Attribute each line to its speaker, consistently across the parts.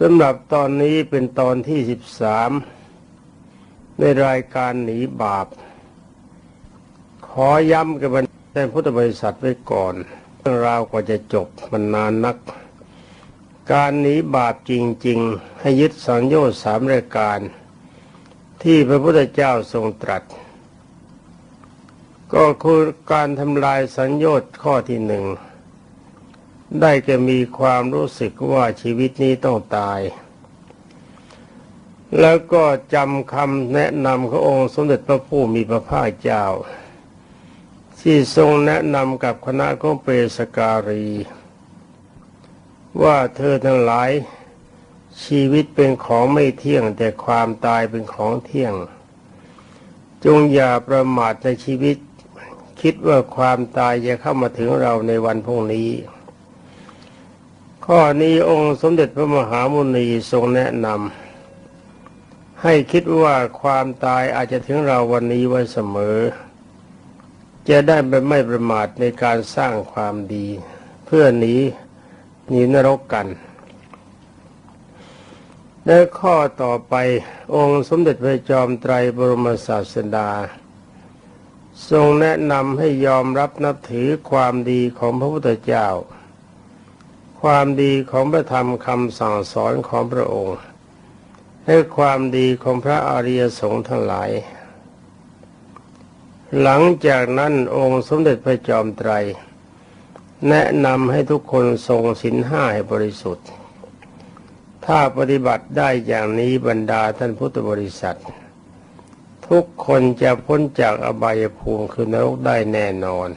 Speaker 1: สำหรับตอนนี้เป็นตอนที่สิบสามในรายการหนีบาป ขอย้ำกับท่านพุทธบริษัทไว้ก่อน เรื่องราวกว่าจะจบมันนานนัก การหนีบาปจริง ๆ ให้ยึดสังโยชน์สามรายการ ที่พระพุทธเจ้าทรงตรัส ก็คือการทำลายสัญญชน์ข้อที่หนึ่ง ได้แก่มีความรู้สึกว่าชีวิตนี้ต้องตาย แล้วก็จำคำแนะนำขององค์สมเด็จพระผู้มีพระภาคเจ้า ที่ทรงแนะนำกับคณะของเปสการี ว่าเธอทั้งหลายชีวิตเป็นของไม่เที่ยงแต่ความตายเป็นของเที่ยง จงอย่าประมาทในชีวิต คิดว่าความตายจะเข้ามาถึงเราในวันพรุ่งนี้ ข้อนี้องค์สมเด็จพระมหามุนีทรงแนะนำให้คิดว่าความตายอาจจะถึงเราวันนี้ไว้เสมอ จะได้ไม่ประมาทในการสร้างความดี เพื่อหนีหนีนรกกันและข้อต่อไปองค์สมเด็จพระจอมไตรบรมศาสดา ทรงแนะนำให้ยอมรับนับถือความดีของพระพุทธเจ้า ความดีของพระธรรมคำสั่งสอนของพระองค์และความดีของพระอริยสงฆ์ทั้งหลาย หลังจากนั้นองค์สมเด็จพระจอมไตร แนะนำให้ทุกคนทรงศีลห้าให้บริสุทธิ์ ถ้าปฏิบัติได้อย่างนี้บรรดาท่านพุทธบริษัท ทุกคนจะพ้นจากอบายภูมิคือนรกได้แน่นอน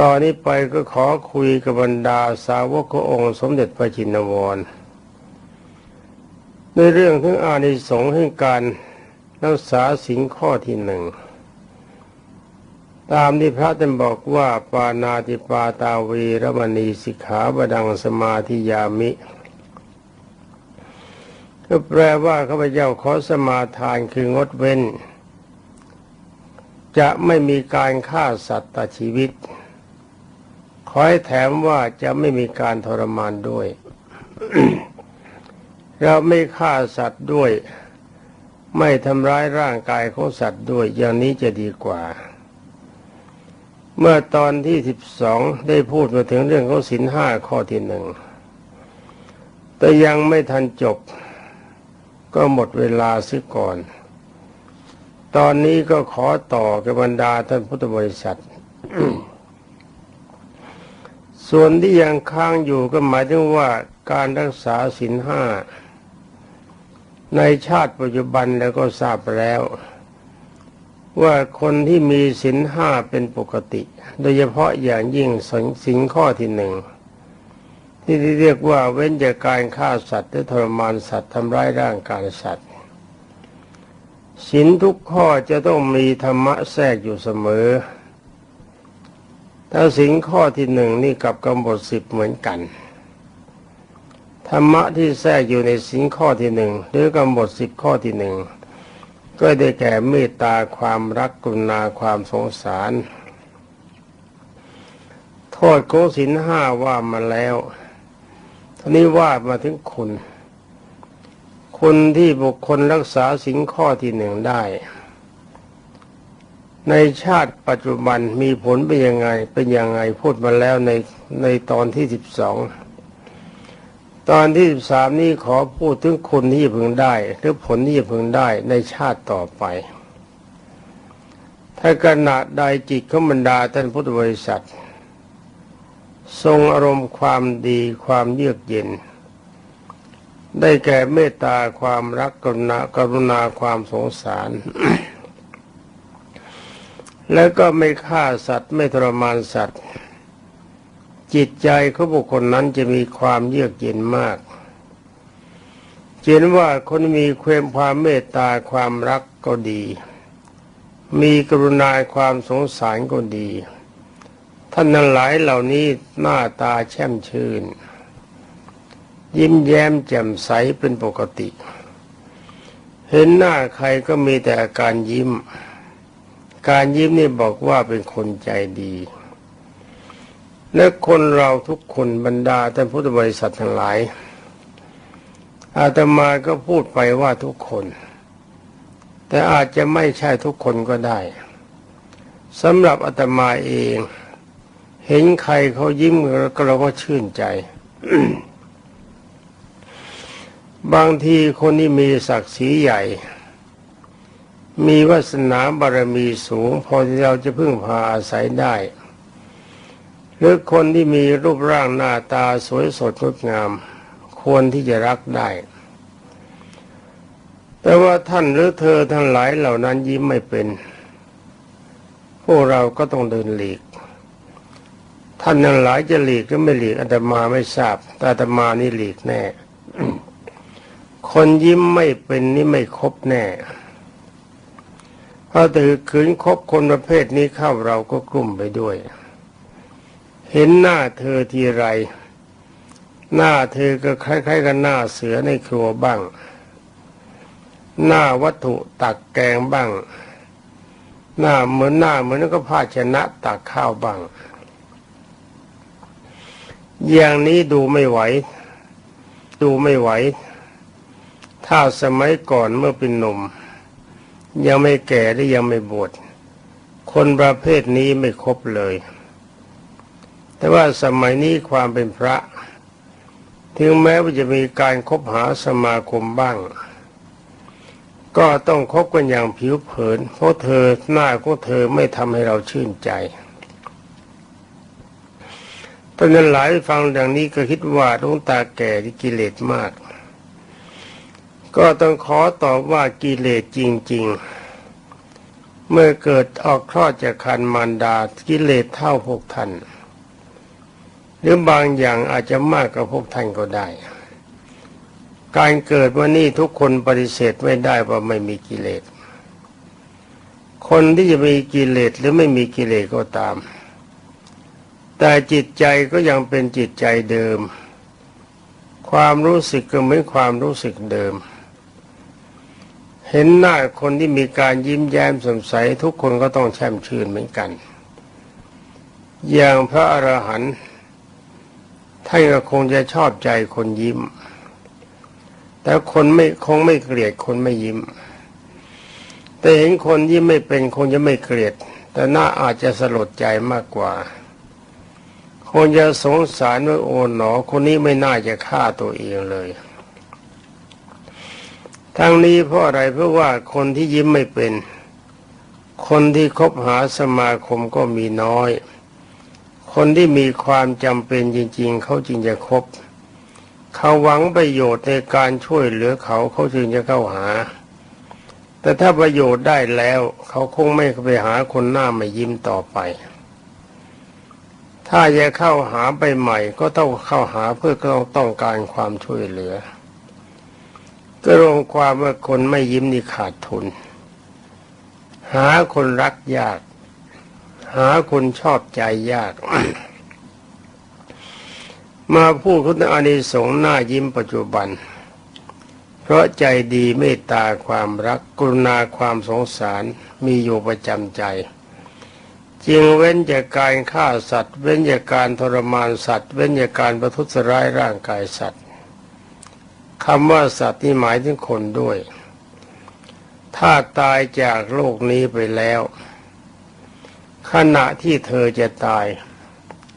Speaker 1: ตอนนี้ไปก็ขอคุยกับบรรดาสาวกขององค์สมเด็จพระจินวร ในเรื่องถึงอานิสงส์แห่งการรักษาศีลข้อที่หนึ่งตามที่พระท่านบอกว่าปานาติปาตาวีรมณีสิกขาบดังสมาธิยามิ ก็แปลว่าข้าพเจ้าขอสมาทานคืองดเว้น จะไม่มีการฆ่าสัตว์ตัดชีวิต ให้แถมว่าจะไม่มีการทรมานด้วย เราไม่ฆ่าสัตว์ด้วย ไม่ทำร้ายร่างกายของสัตว์ด้วย อย่างนี้จะดีกว่า เมื่อตอนที่สิบสองได้พูดมาถึงเรื่องของสินห้าข้อที่หนึ่ง แต่ยังไม่ทันจบ ก็หมดเวลาซิก่อน ตอนนี้ก็ขอต่อกับบรรดาท่านพุทธบริษัท ส่วนที่ยังค้างอยู่ก็หมายถึงว่าการรักษาศีลห้าในชาติปัจจุบันแล้วก็ทราบแล้ว ว่าคนที่มีศีลห้าเป็นปกติ โดยเฉพาะอย่างยิ่งศีลข้อที่หนึ่งที่เรียกว่าเว้นจากการฆ่าสัตว์หรือทรมานสัตว์ทำร้ายร่างกายสัตว์ศีลทุกข้อจะต้องมีธรรมะแทรกอยู่เสมอ ถ้าสิงข้อที่หนึ่งนี่กับกำหนดสิบเหมือนกัน ธรรมะที่แทรกอยู่ในสิงข้อที่หนึ่งหรือกำหนดสิบข้อที่หนึ่งก็ได้แก่เมตตาความรักกรุณาความสงสาร โทษของสินห้าว่ามาแล้วทีนี้ว่ามาถึงคุณคุณที่บุคคลรักษาสิงข้อที่หนึ่งได้ ในชาติปัจจุบันมีผลเป็นยังไงเป็นยังไงพูดมาแล้วในในตอนที่สิบสองตอนที่สิบสามนี้ขอพูดถึงคุณที่พึงได้ หรือผลที่พึงได้ในชาติต่อไป ถ้าขณะใดจิตของบรรดาท่านพุทธบริษัท ทรงอารมณ์ความดีความเยือกเย็น ได้แก่เมตตาความรักกรุณากรุณาความสงสาร แล้วก็ไม่ฆ่าสัตว์ไม่ทรมานสัตว์ จิตใจของบุคคลนั้นจะมีความเยือกเย็นมากเห็นว่าคนมีความความเมตตาความรักก็ดี มีกรุณาความสงสารก็ดี ท่านนั้นหลายเหล่านี้หน้าตาแช่มชื่น ยิ้มแย้มแจ่มใสเป็นปกติ เห็นหน้าใครก็มีแต่อาการยิ้ม การยิ้มนี่บอกว่าเป็นคนใจดี และคนเราทุกคนบรรดาท่านพุทธบริษัททั้งหลาย อาตมาก็พูดไปว่าทุกคน แต่อาจจะไม่ใช่ทุกคนก็ได้สำหรับอาตมาเอง เห็นใครเขายิ้มเราก็ชื่นใจ บางทีคนที่มีศักดิ์ศรีใหญ่ มีวาสนาบารมีสูง พอที่เราจะพึ่งพาอาศัยได้ หรือคนที่มีรูปร่างหน้าตาสวยสดงดงาม ควรที่จะรักได้ แต่ว่าท่านหรือเธอทั้งหลายเหล่านั้นยิ้มไม่เป็น พวกเราก็ต้องเดินหลีก ท่านทั้งหลายจะหลีกหรือไม่หลีกอาตมาไม่ทราบแต่อาตมานี่หลีกแน่ คนยิ้มไม่เป็นนี่ไม่ครบแน่ ถ้าถือขืนคบคนประเภทนี้เข้าเราก็กลุ่มไปด้วย เห็นหน้าเธอทีไร หน้าเธอก็คล้ายๆ กับหน้าเสือในครัวบ้าง หน้าวัตถุตักแกงบ้าง หน้าเหมือนหน้าเหมือนก็ภาชนะตักข้าวบ้าง อย่างนี้ดูไม่ไหว ดูไม่ไหว ถ้าสมัยก่อนเมื่อเป็นหนุ่ม ยังไม่แก่และยังไม่บวชคนประเภทนี้ไม่ครบเลย แต่ว่าสมัยนี้ความเป็นพระ ถึงแม้ว่าจะมีการคบหาสมาคมบ้าง ก็ต้องคบกันอย่างผิวเผิน เพราะเธอหน้าของเธอไม่ทำให้เราชื่นใจตอนนั้นหลายฟังดังนี้ก็คิดว่าดวงตาแก่ที่กิเลสมาก ก็ต้องขอตอบว่ากิเลสจริง ๆ เมื่อเกิดออกคลอดจากคันมารดากิเลสเท่าพวกท่าน หรือบางอย่างอาจจะมากกว่าพวกท่านก็ได้ การเกิดวันนี้ทุกคนปฏิเสธไม่ได้ว่าไม่มีกิเลส คนที่จะมีกิเลสหรือไม่มีกิเลสก็ตาม แต่จิตใจก็ยังเป็นจิตใจเดิมความรู้สึกก็เหมือนความรู้สึกเดิม เห็นหน้าคนที่มีการยิ้มแย้มสดใสทุกคนก็ต้องแช่มชื่นเหมือนกัน อย่างพระอรหันต์ท่านก็คงจะชอบใจคนยิ้ม แต่คนไม่คงไม่เกลียดคนไม่ยิ้ม แต่เห็นคนยิ้มไม่เป็นคงจะไม่เกลียด แต่หน่าอาจจะสลดใจมากกว่า คงจะสงสารว่าโอ๋หนอ คนนี้ไม่น่าจะฆ่าตัวเองเลย ทั้งนี้เพราะอะไรเพราะว่าคนที่ยิ้มไม่เป็น คนที่คบหาสมาคมก็มีน้อย คนที่มีความจำเป็นจริง ๆ เขาจึงจะคบ เขาหวังประโยชน์ในการช่วยเหลือเขาเขาจึงจะเข้าหา แต่ถ้าประโยชน์ได้แล้วเขาคงไม่ไปหาคนหน้าไม่ยิ้มต่อไปถ้าจะเข้าหาไปใหม่ก็ต้องเข้าหาเพื่อต้องต้องการความช่วยเหลือ ก็รวมความว่าคนไม่ยิ้มนี่ขาดทุน หาคนรักยาก หาคนชอบใจยาก มาพูดคุณอานิสงส์หน้ายิ้มปัจจุบัน เพราะใจดีเมตตาความรักกรุณาความสงสารมีอยู่ประจำใจจึงเว้นจากการฆ่าสัตว์ เว้นจากการทรมานสัตว์ เว้นจากการประทุษร้ายร่างกายสัตว์ คำว่าสัตว์นี่หมายถึงคนด้วย ถ้าตายจากโลกนี้ไปแล้ว ขณะที่เธอจะตาย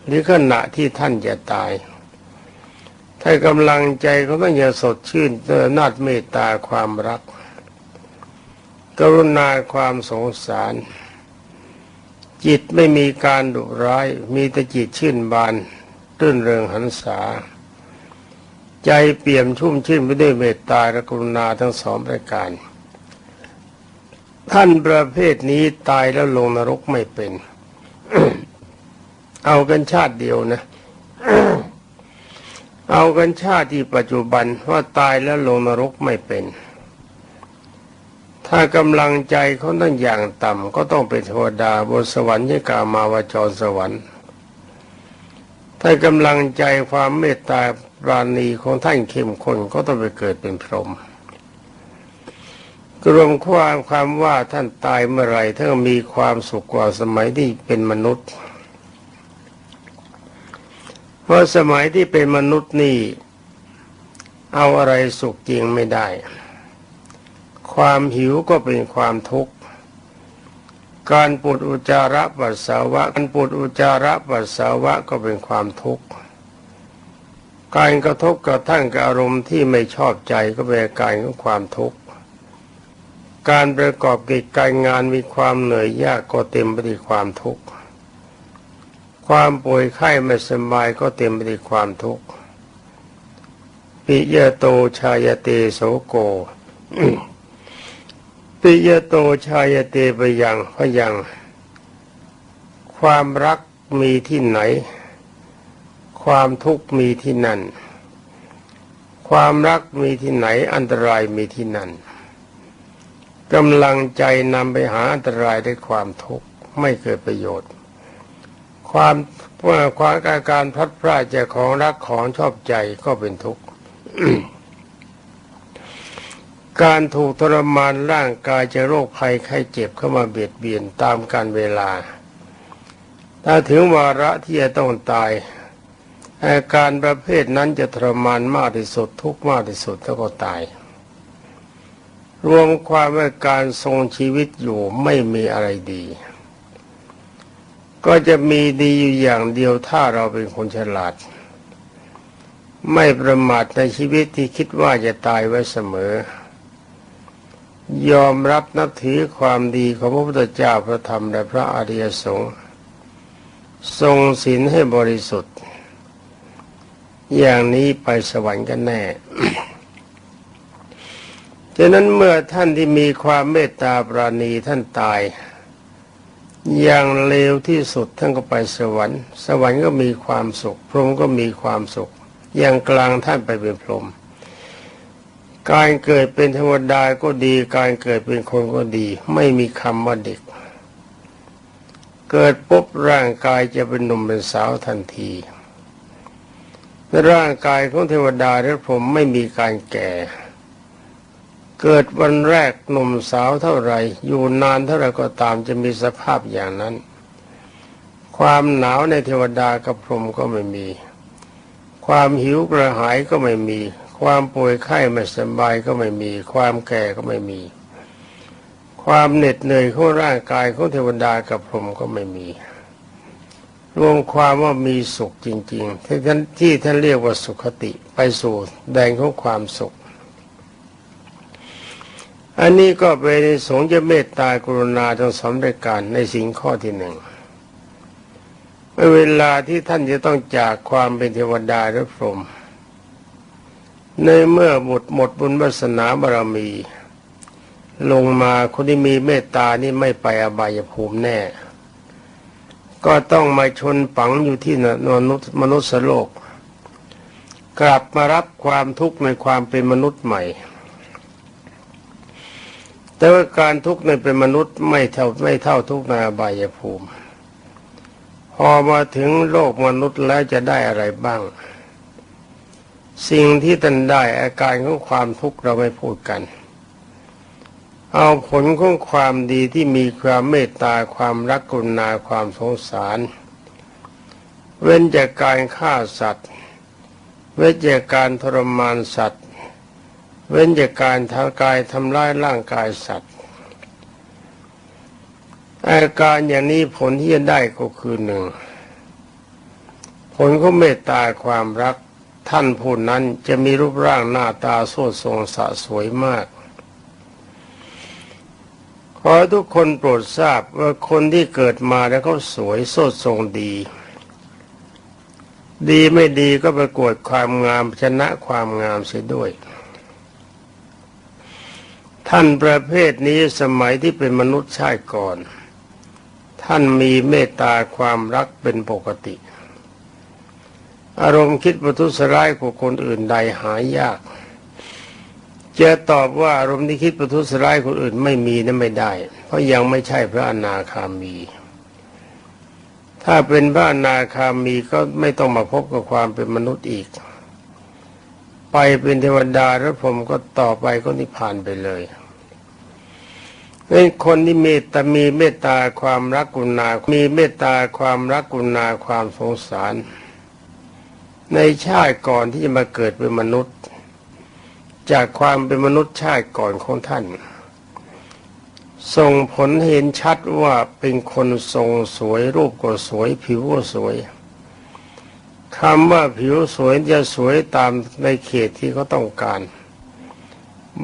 Speaker 1: หรือขณะที่ท่านจะตาย ถ้ากำลังใจเขาต้องอย่าสดชื่นเตอนาดเมตตาความรัก กรุณาความสงสาร จิตไม่มีการดุร้าย มีแต่จิตชื่นบานรื่นเริงหันษา ใจเปี่ยมชุ่มชื่นไปด้วยเมตตาและกรุณาทั้งสองประการ ท่านประเภทนี้ตายแล้วลงนรกไม่เป็น เอากันชาติเดียวนะ เอากันชาติที่ปัจจุบันว่าตายแล้วลงนรกไม่เป็น ถ้ากำลังใจเขาต้องอย่างต่ำก็ต้องเป็นเทวดาบนสวรรค์ยกามาวจรสวรรค์ถ้ากำลังใจความเมตตา ราณีของท่านเข้มข้นก็ต้องไปเกิดเป็นพรหมรวมความความว่าท่านตายเมื่อไรท่านมีความสุขกว่าสมัยที่เป็นมนุษย์ เพราะสมัยที่เป็นมนุษย์นี่ เอาอะไรสุขจริงไม่ได้ ความหิวก็เป็นความทุกข์ การปวดอุจจาระปัสสาวะการปวดอุจจาระปัสสาวะก็เป็นความทุกข์ การกระทบกระทั่งกับอารมณ์ที่ไม่ชอบใจก็เป็นอาการของความทุกข์ การประกอบกิจการงานมีความเหนื่อยยากก็เต็มไปด้วยความทุกข์ ความป่วยไข้ไม่สบายก็เต็มไปด้วยความทุกข์ ปิยโตชายเตโสโก ปิยโตชายเตไปยังพยัง ความรักมีที่ไหน ความทุกข์มีที่นั่น ความรักมีที่ไหนอันตรายมีที่นั่นกำลังใจนำไปหาอันตรายด้วยความทุกข์ไม่เกิดประโยชน์ ความว่าความอาการพัดพรากจากของรักของชอบใจก็เป็นทุกข์การถูกทรมานร่างกายจะโรคภัยไข้เจ็บเข้ามาเบียดเบียนตามการเวลา ถ้าถึงวาระที่จะต้องตาย อาการประเภทนั้นจะทรมานมากที่สุดทุกข์มากที่สุดแล้วก็ตาย รวมความว่าการทรงชีวิตอยู่ไม่มีอะไรดี ก็จะมีดีอยู่อย่างเดียวถ้าเราเป็นคนฉลาด ไม่ประมาทในชีวิตที่คิดว่าจะตายไว้เสมอ ยอมรับนับถือความดีของพระพุทธเจ้าพระธรรมและพระอริยสงฆ์ทรงศีลให้บริสุทธิ์ อย่างนี้ไปสวรรค์กันแน่ฉะนั้นเมื่อท่านที่มีความเมตตาปราณีท่านตาย อย่างเลวที่สุดท่านก็ไปสวรรค์ สวรรค์ก็มีความสุข พรหมก็มีความสุข อย่างกลางท่านไปเป็นพรหมการเกิดเป็นเทวดาก็ดี การเกิดเป็นคนก็ดี ไม่มีคำว่าเด็ก เกิดปุ๊บร่างกายจะเป็นหนุ่มเป็นสาวทันที ร่างกายของเทวดาและพรมไม่มีการแก่ เกิดวันแรกหนุ่มสาวเท่าไรอยู่นานเท่าไรก็ตามจะมีสภาพอย่างนั้น ความหนาวในเทวดากับพรมก็ไม่มี ความหิวกระหายก็ไม่มี ความป่วยไข้ไม่สบายก็ไม่มี ความแก่ก็ไม่มี ความเหน็ดเหนื่อยของร่างกายของเทวดากับพรมก็ไม่มี รวมความว่ามีสุขจริงๆที่ท่านที่ท่านเรียกว่าสุขติไปสู่แดนของความสุข อันนี้ก็เป็นสงฆ์จะเมตตากรุณาทั้งสองรายการในสิ่งข้อที่หนึ่งเวลาที่ท่านจะต้องจากความเป็นเทวดาหรือพรหมในเมื่อหมดหมดบุญวาสนาบารมี ลงมาคนที่มีเมตตานี่ไม่ไปอบายภูมิแน่ ก็ต้องมาชนปังอยู่ที่มนุษย์มนุษย์โลก กลับมารับความทุกข์ในความเป็นมนุษย์ใหม่ แต่ว่าการทุกข์ในเป็นมนุษย์ไม่เท่าไม่เท่าทุกข์ในอบายภูมิ พอมาถึงโลกมนุษย์แล้วจะได้อะไรบ้าง สิ่งที่ท่านได้อาการของความทุกข์เราไม่พูดกัน เอาผลของความดีที่มีความเมตตาความรักกรุณาความสงสาร เว้นจากการฆ่าสัตว์ เว้นจากการทรมานสัตว์ เว้นจากการทางกายทำร้ายร่างกายสัตว์อาการอย่างนี้ผลที่จะได้ก็คือหนึ่งผลของเมตตาความรักท่านผู้นั้นจะมีรูปร่างหน้าตาสดทรงสะสวยมาก ขอทุกคนโปรดทราบว่าคนที่เกิดมาแล้วเขาสวยสดทรงดี ดีไม่ดีก็ประกวดความงามชนะความงามเสียด้วย ท่านประเภทนี้สมัยที่เป็นมนุษย์ชาติก่อน ท่านมีเมตตาความรักเป็นปกติ อารมณ์คิดประทุษร้ายของคนอื่นใดหายยาก จะตอบว่าอารมณ์ที่คิดประทุษร้ายคนอื่นไม่มีนั้นไม่ได้ เพราะยังไม่ใช่พระอนาคามี ถ้าเป็นพระอนาคามีก็ไม่ต้องมาพบกับความเป็นมนุษย์อีก ไปเป็นเทวดาแล้วผมก็ต่อไปก็นิพพานไปเลยเป็นคนที่เมตตามีเมตตาความรักกุณา มีเมตตาความรักกุณาความสงสาร ในชาติก่อนที่จะมาเกิดเป็นมนุษย์ จากความเป็นมนุษย์ชาติก่อนของท่าน ส่งผลเห็นชัดว่าเป็นคนทรงสวยรูปก็สวยผิวก็สวยคำว่าผิวสวยจะสวยตามในเขตที่เขาต้องการ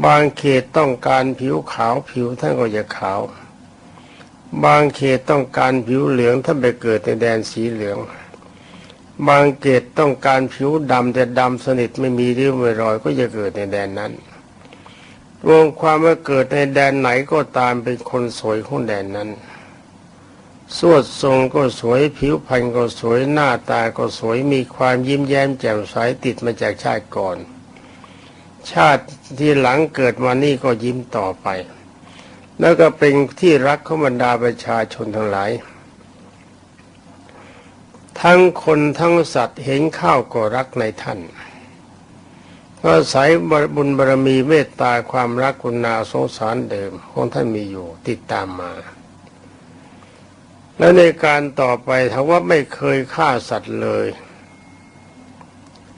Speaker 1: บางเขตต้องการผิวขาวผิวท่านก็จะขาว บางเขตต้องการผิวเหลืองท่านไปเกิดในแดนสีเหลือง บางเขตต้องการผิวดำแต่ดำสนิทไม่มีริ้วไม่รอยก็จะเกิดในแดนนั้น รวมความว่าเกิดในแดนไหนก็ตามเป็นคนสวยของแดนนั้น สวดทรงก็สวยผิวพรรณก็สวยหน้าตาก็สวยมีความยิ้มแย้มแจ่มใสติดมาจากชาติก่อน ชาติที่หลังเกิดมานี่ก็ยิ้มต่อไป แล้วก็เป็นที่รักของบรรดาประชาชนทั้งหลาย ทั้งคนทั้งสัตว์เห็นข้าวก็รักในท่านก็สายบุญบารมีเมตตาความรักกุณาสงสารเดิมของท่านมีอยู่ติดตามมา และในการต่อไปถ้าว่าไม่เคยฆ่าสัตว์เลย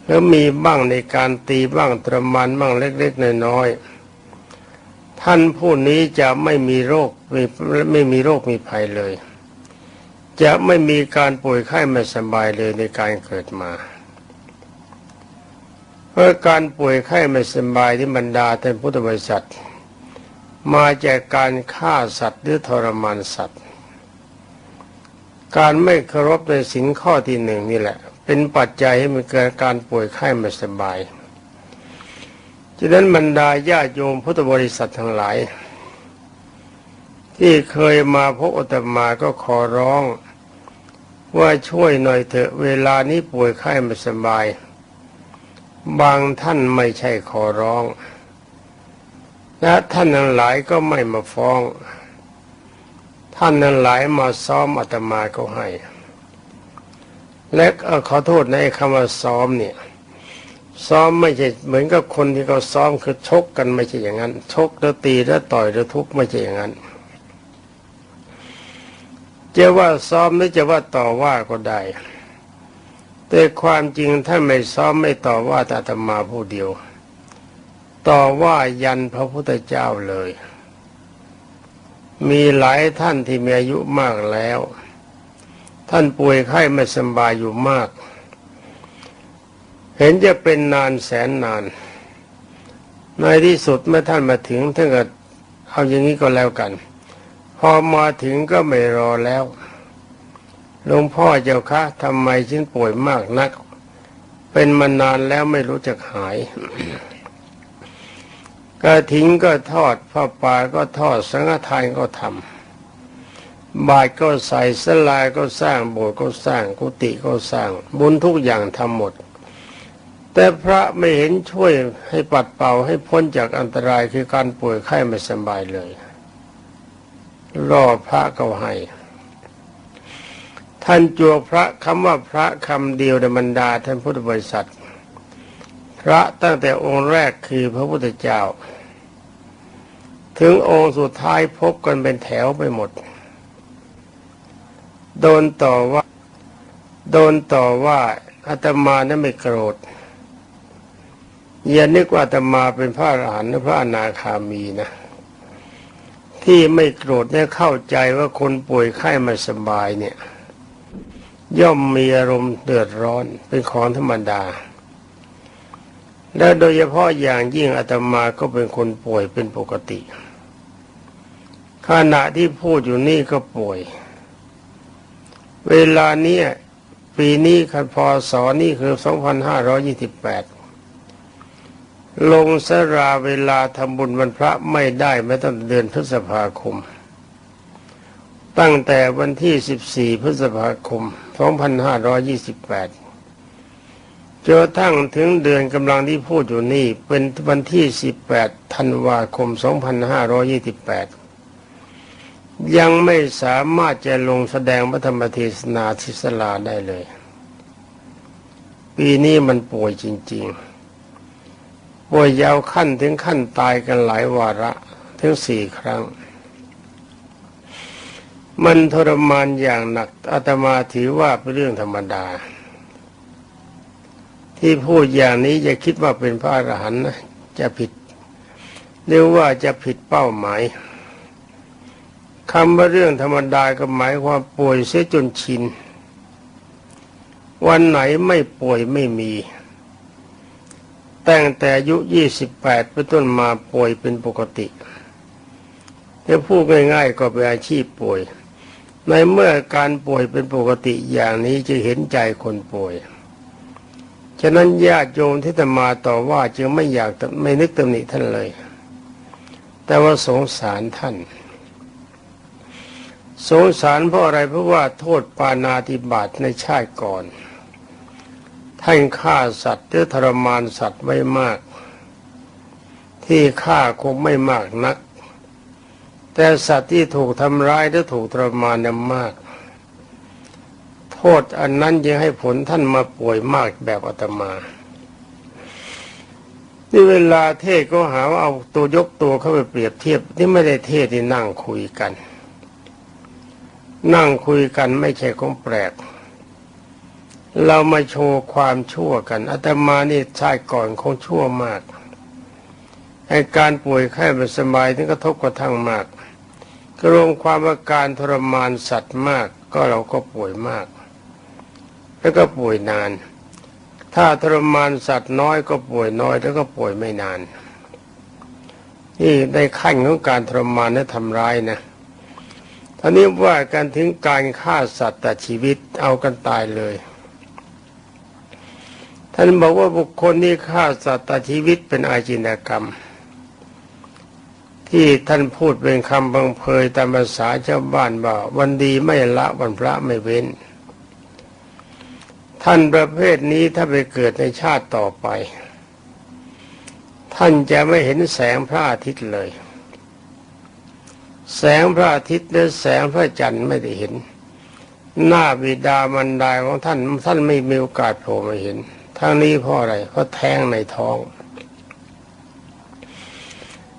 Speaker 1: แล้วมีบ้างในการตีบ้างตรมานบ้างเล็กๆน้อยๆท่านผู้นี้จะไม่มีโรคไม่ไม่มีโรคมีภัยเลย จะไม่มีการป่วยไข้ไม่สบายเลยในการเกิดมา เพราะการป่วยไข้ไม่สบายที่บรรดาท่านพุทธบริษัท มาจากการฆ่าสัตว์หรือทรมานสัตว์ การไม่เคารพในสินข้อที่หนึ่งนี่แหละ เป็นปัจจัยให้มันเกิดการป่วยไข้ไม่สบายฉะนั้นบรรดาญาโยมพุทธบริษัททั้งหลาย ที่เคยมาพบอาตมาก็ขอร้อง ว่าช่วยหน่อยเถอะเวลานี้ป่วยไข้ไม่สบาย บางท่านไม่ใช่ขอร้อง และท่านทั้งหลายก็ไม่มาฟ้อง ท่านนั้นหลายมาซ้อมอาตมาก็ให้ และขอโทษในคำว่าซ้อมเนี่ยซ้อมไม่ใช่เหมือนกับคนที่เขาซ้อมคือชกกันไม่ใช่อย่างนั้น ชกแล้วตีแล้วต่อยแล้วทุบไม่ใช่อย่างนั้น จะว่าซ้อมหรือจะว่าต่อว่าก็ได้ แต่ความจริงถ้าไม่ซ้อมไม่ต่อว่าต่อาตมาผู้เดียว ต่อว่ายันพระพุทธเจ้าเลย มีหลายท่านที่มีอายุมากแล้ว ท่านป่วยไข้ไม่สบายอยู่มาก เห็นจะเป็นนานแสนนาน ในที่สุดเมื่อท่านมาถึงท่านก็เอาอย่างนี้ก็แล้วกัน พอมาถึงก็ไม่รอแล้วหลวงพ่อเจ้าคะทำไมฉันป่วยมากนัก เป็นมานานแล้วไม่รู้จักหายกระถิงก็ทอดผ้าป่าก็ทอดสังฆทานก็ทำบาตรก็ใส่สลายก็สร้างโบสถ์ก็สร้างกุฏิก็สร้าง บุญทุกอย่างทำหมด แต่พระไม่เห็นช่วยให้ปัดเป่าให้พ้นจากอันตรายคือการป่วยไข้ไม่สบายเลย รอพระก็ให้ ท่านจวกพระคำว่าพระคำเดียวในบรรดาท่านพุทธบริษัท พระตั้งแต่องค์แรกคือพระพุทธเจ้า ถึงองค์สุดท้ายพบกันเป็นแถวไปหมด โดนต่อว่า โดนต่อว่าอาตมานั้นไม่โกรธอย่านึกว่าอาตมาเป็นพระอรหันต์หรือพระอนาคามีนะ ที่ไม่โกรธเนี่ยเข้าใจว่าคนป่วยไข้ไม่สบายเนี่ย ย่อมมีอารมณ์เดือดร้อนเป็นของธรรมดา และโดยเฉพาะอย่างยิ่งอาตมาก็เป็นคนป่วยเป็นปกติขณะที่พูดอยู่นี่ก็ป่วย เวลานี้ปีนี้คันพศนี่คือ 2528 ลงสราเวลาทำบุญวันพระไม่ได้แม้ตั้งแต่เดือนพฤษภาคม ตั้งแต่วันที่ 14 พฤษภาคม 2528จนทั้งถึงเดือนกำลังที่พูดอยู่นี่ เป็นวันที่ 18 ธันวาคม 2528 ยังไม่สามารถจะลงแสดงพระธรรมเทศนาทิศลาได้เลย ปีนี้มันป่วยจริง ๆ วยยาวขั้นถึงขั้นตายกันหลายวาระถึงสี่ครั้ง มันทรมานอย่างหนักอาตมาถือว่าเป็นเรื่องธรรมดา ที่พูดอย่างนี้อย่าคิดว่าเป็นพระอรหันต์นะจะผิดหรือว่าจะผิดเป้าหมายคำว่าเรื่องธรรมดาก็หมายความป่วยเสียจนชิน วันไหนไม่ป่วยไม่มี ตั้งแต่อายุ28เป็นต้นมาป่วยเป็นปกติถ้าพูดง่ายๆก็เป็นอาชีพป่วย ในเมื่อการป่วยเป็นปกติอย่างนี้จะเห็นใจคนป่วย ฉะนั้นญาติโยมที่จะมาต่อว่าจึงไม่อยากไม่นึกตำหนิท่านเลย แต่ว่าสงสารท่าน สงสารเพราะอะไรเพราะว่าโทษปานาติบาตในชาติก่อน ท่านฆ่าสัตว์หรือทรมานสัตว์ไว้มาก ที่ฆ่าคงไม่มากนัก แต่สัตว์ที่ถูกทำร้ายหรือถูกทรมานนั้นมาก โทษอันนั้นยังให้ผลท่านมาป่วยมากแบบอาตมานี่เวลาเทศก็หาว่าเอาตัวยกตัวเข้าไปเปรียบเทียบ นี่ไม่ได้เทศที่นั่งคุยกัน นั่งคุยกันไม่ใช่ของแปลก เรามาโชว์ความชั่วกันอาตมานี่ชาติก่อนคงชั่วมากให้การป่วยไข้ไม่สบายถึงกระทบกระทั่งมากกรวมความอาการทรมานสัตว์มาก ก็เราก็ป่วยมาก แล้วก็ป่วยนาน ถ้าทรมานสัตว์น้อยก็ป่วยน้อย แล้วก็ป่วยไม่นาน นี่ในขั้นของการทรมานและทำร้ายนะท่านี้ว่าการถึงการฆ่าสัตว์แตัดชีวิตเอากันตายเลย ท่านบอกว่าบุคคลที่ฆ่าสัตว์ตัดชีวิตเป็นอาจินกรรม ที่ท่านพูดเป็นคำบังเพยตามภาษาชาวบ้านว่าวันดีไม่ละวันพระไม่เว้น ท่านประเภทนี้ถ้าไปเกิดในชาติต่อไป ท่านจะไม่เห็นแสงพระอาทิตย์เลย แสงพระอาทิตย์หรือแสงพระจันทร์ไม่ได้เห็น หน้าบิดามันดาของท่านท่านไม่มีโอกาสโผล่มาเห็น ทั้งนี้เพราะอะไรเพราะแท้งในท้อง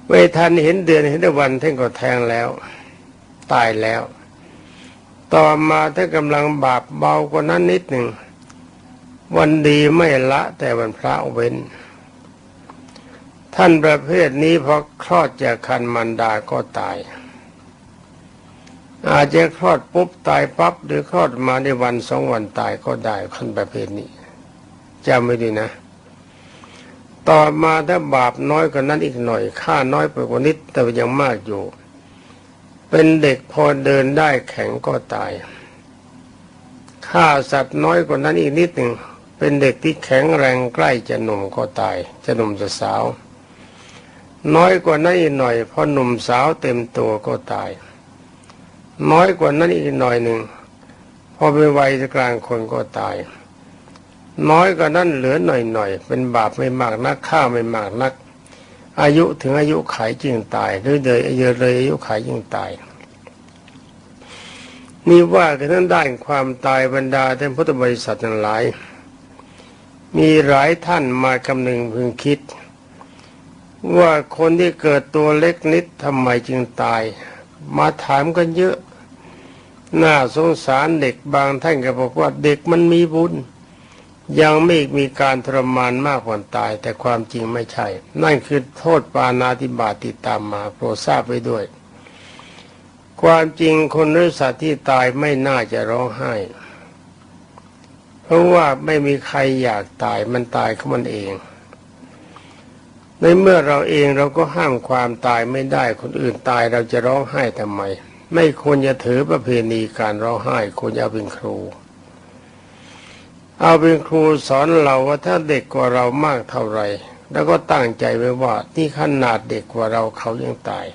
Speaker 1: ไม่ทันเห็นเดือนเห็นวันท่านก็แทงแล้ว ตายแล้ว ต่อมาถ้ากำลังบาปเบากว่านั้นนิดหนึ่ง วันดีไม่ละแต่วันพระเว้น ท่านประเภทนี้พอคลอดจากคันมันดาก็ตายอาจจะคลอดปุ๊บตายปั๊บหรือคลอดมาในวันสองวันตายก็ได้คนประเภทนี้ จำไม่ดีนะ ต่อมาถ้าบาปน้อยกว่านั้นอีกหน่อย ค่าน้อยไปกว่านิดแต่ยังมากอยู่ เป็นเด็กพอเดินได้แข็งก็ตายฆ่าสัตว์น้อยกว่านั้นอีกนิดหนึ่ง เป็นเด็กที่แข็งแรงใกล้จะหนุ่มก็ตาย จะหนุ่มจะสาว น้อยกว่านั้นอีกหน่อยพอหนุ่มสาวเต็มตัวก็ตาย น้อยกว่านั้นอีกหน่อยหนึ่งพอเป็นวัยกลางคนก็ตาย น้อยกว่านั้นเหลือหน่อยๆ เป็นบาปไม่มากนักฆ่าไม่มากนัก อายุถึงอายุไขจึงตายหรือเลยอายุเลยอายุไขจึงตายนี่ว่ากันทั้งด้านความตายบรรดาท่านพุทธบริษัททั้งหลาย มีหลายท่านมากำหนึ่งพึงคิด ว่าคนที่เกิดตัวเล็กนิดทำไมจึงตาย มาถามกันเยอะ น่าสงสารเด็กบางท่านก็บอกว่าเด็กมันมีบุญ ยังไม่มีการทรมานมากกว่าตาย แต่ความจริงไม่ใช่ นั่นคือโทษปานาติบาติดตามมาโปรดทราบไว้ด้วย ความจริงคนหรือสัตว์ที่ตายไม่น่าจะร้องไห้ เพราะว่าไม่มีใครอยากตายมันตายเขามันเอง ในเมื่อเราเองเราก็ห้ามความตายไม่ได้คนอื่นตายเราจะร้องไห้ทำไม ไม่ควรจะถือประเพณีการร้องไห้ควรจะเป็นครู เอาเป็นครูสอนเราว่าถ้าเด็กกว่าเรามากเท่าไรแล้วก็ตั้งใจไว้ว่านี่ขนาดเด็กกว่าเราเขายังตาย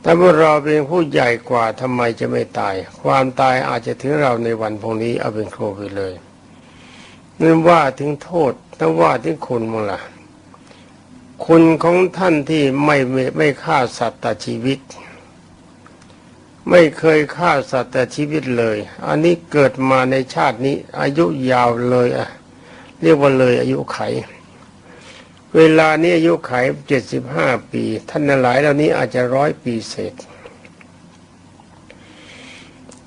Speaker 1: แต่เมื่อเราเป็นผู้ใหญ่กว่าทำไมจะไม่ตาย ความตายอาจจะถึงเราในวันพรุ่งนี้เอาเป็นครูไปเลยนั่นว่าถึงโทษนั่นว่าถึงคุณมั้งล่ะคุณของท่านที่ไม่ไม่ฆ่าสัตว์ตัดชีวิต ไม่เคยฆ่าสัตว์แต่ชีวิตเลย อันนี้เกิดมาในชาตินี้ อายุยาวเลยอะ เรียกว่าเลยอายุไข เวลานี้อายุไขเจ็ดสิบห้าปี ท่านหลายเหล่านี้อาจจะร้อยปีเศษ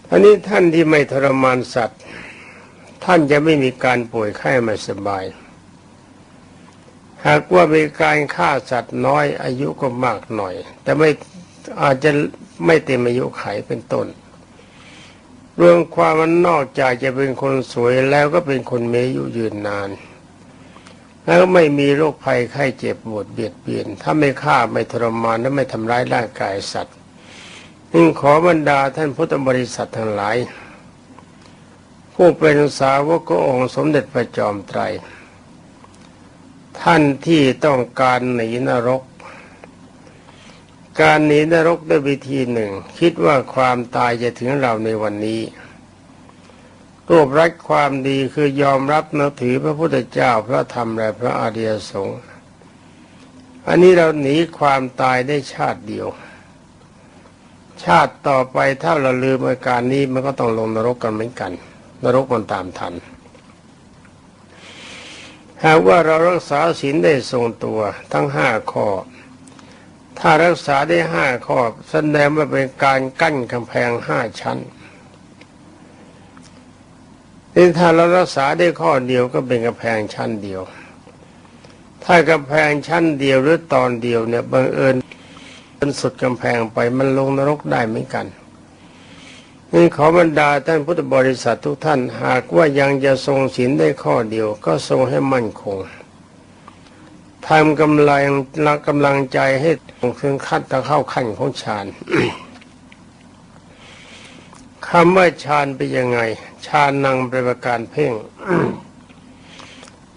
Speaker 1: อันนี้ท่านที่ไม่ทรมานสัตว์ ท่านจะไม่มีการป่วยไข้ไม่สบาย หากว่ามีการฆ่าสัตว์น้อยอายุก็มากหน่อย แต่ไม่อาจจะ ไม่เต็มอายุไขเป็นต้น เรื่องความมันนอกจากจะเป็นคนสวยแล้วก็เป็นคนมีอายุยืนนาน แล้วไม่มีโรคภัยไข้เจ็บปวดเบียดเบียน ถ้าไม่ฆ่าไม่ทรมานและไม่ทำร้ายร่างกายสัตว์จึงขอบรรดาท่านพุทธบริษัททั้งหลาย ผู้เป็นสาวกขององค์สมเด็จพระจอมไตรท่านที่ต้องการหนีนรก การหนีนรกด้วยวิธีหนึ่ง คิดว่าความตายจะถึงเราในวันนี้รวบรัดความดีคือยอมรับนับถือพระพุทธเจ้าพระธรรมและพระอริยสงฆ์อันนี้เราหนีความตายได้ชาติเดียว ชาติต่อไปถ้าเราลืมอาการนี้มันก็ต้องลงนรกกันเหมือนกัน นรกมันตามทันหากว่าเรารักษาศีลได้ทรงตัวทั้งห้าข้อ ถ้ารักษาได้ห้าข้อแสดงว่าเป็นการกั้นกำแพงห้าชั้นนี่ถ้าเรารักษาได้ข้อเดียวก็เป็นกำแพงชั้นเดียว ถ้ากำแพงชั้นเดียวหรือตอนเดียวเนี่ยบังเอิญเป็นสุดกำแพงไปมันลงนรกได้เหมือนกันนี่ขอบรรดาท่านพุทธบริษัททุกท่านหากว่ายังจะทรงศีลได้ข้อเดียวก็ทรงให้มั่นคง ทำกำลังรักกำลังใจให้ถึงขั้นตะเข้าขั้นของฌานคำว่าฌานเป็นยังไงฌานนังเป็นประการเพ่ง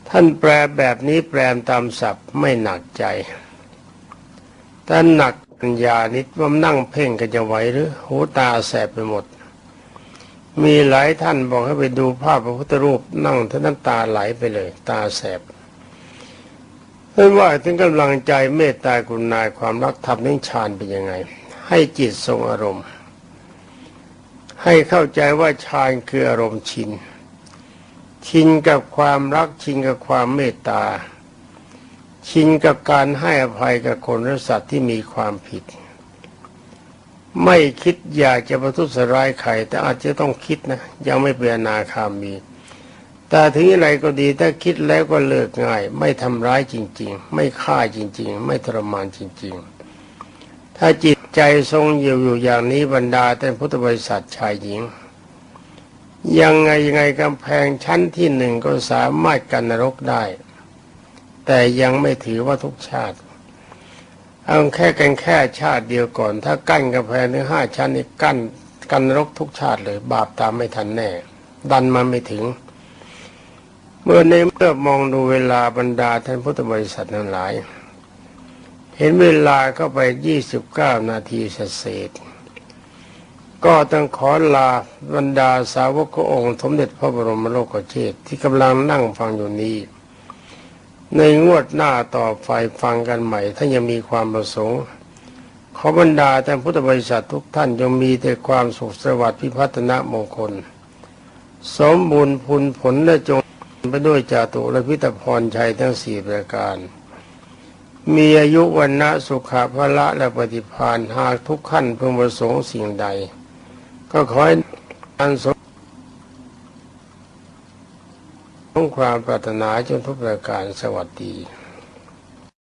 Speaker 1: ท่านแปลแบบนี้แปลตามศัพท์ไม่หนักใจแต่หนักปัญญานิดว่านั่งเพ่งกันจะไหวหรือหูตาแสบไปหมด มีหลายท่านบอกให้ไปดูภาพพระพุทธรูปนั่งท่าน้ำตาไหลไปเลย ตาแสบ ไม่ว่าถึงกำลังใจเมตตากรุณาความรักธรรมนิ่งฌานเป็นยังไง ให้จิตทรงอารมณ์ ให้เข้าใจว่าฌานคืออารมณ์ชิน ชินกับความรักชินกับความเมตตา ชินกับการให้อภัยกับคนและสัตว์ที่มีความผิด ไม่คิดอยากจะประทุษร้ายใครแต่อาจจะต้องคิดนะ ยังไม่เป็นนาคามี แต่ถึงอะไรก็ดีถ้าคิดแล้วก็เลิกง่าย ไม่ทำร้ายจริง ๆ ไม่ฆ่าจริง ๆ ไม่ทรมานจริง ๆ ถ้าจิตใจทรงอยู่อยู่อย่างนี้บรรดาแต่พุทธบริษัทชายหญิง ยังไงยังไงกำแพงชั้นที่หนึ่งก็สามารถกันนรกได้ แต่ยังไม่ถือว่าทุกชาติเอาแค่กันแค่ชาติเดียวก่อน ถ้ากั้นกำแพงถึงห้าชั้นนี่กั้นกันนรกทุกชาติเลย บาปตามไม่ทันแน่ ดันมาไม่ถึง เมื่อในเมื่อมองดูเวลาบรรดาท่านพุทธบริษัททั้งหลาย เห็นเวลาเข้าไปยี่สิบเก้านาทีเศษก็ต้องขอลาบรรดาสาวกขององค์สมเด็จพระบรมโลกเชษที่กำลังนั่งฟังอยู่นี้ ในงวดหน้าต่อไฟฟังกันใหม่ ถ้ายังมีความประสงค์ ขอบรรดาท่านพุทธบริษัททุกท่านจงมีแต่ความสุขสวัสดิ์พิพัฒนมงคล สมบูรณ์พุนผลและจง ไปด้วยจาตุและพิตพรชัยทั้งสี่ประการ มีอายุวันนะสุขภาละและปฏิพานหากทุกขั้นเพื่อประสงค์สิ่งใด ก็ขอให้อันสมความปรารถนาจนทุกประการสวัสดี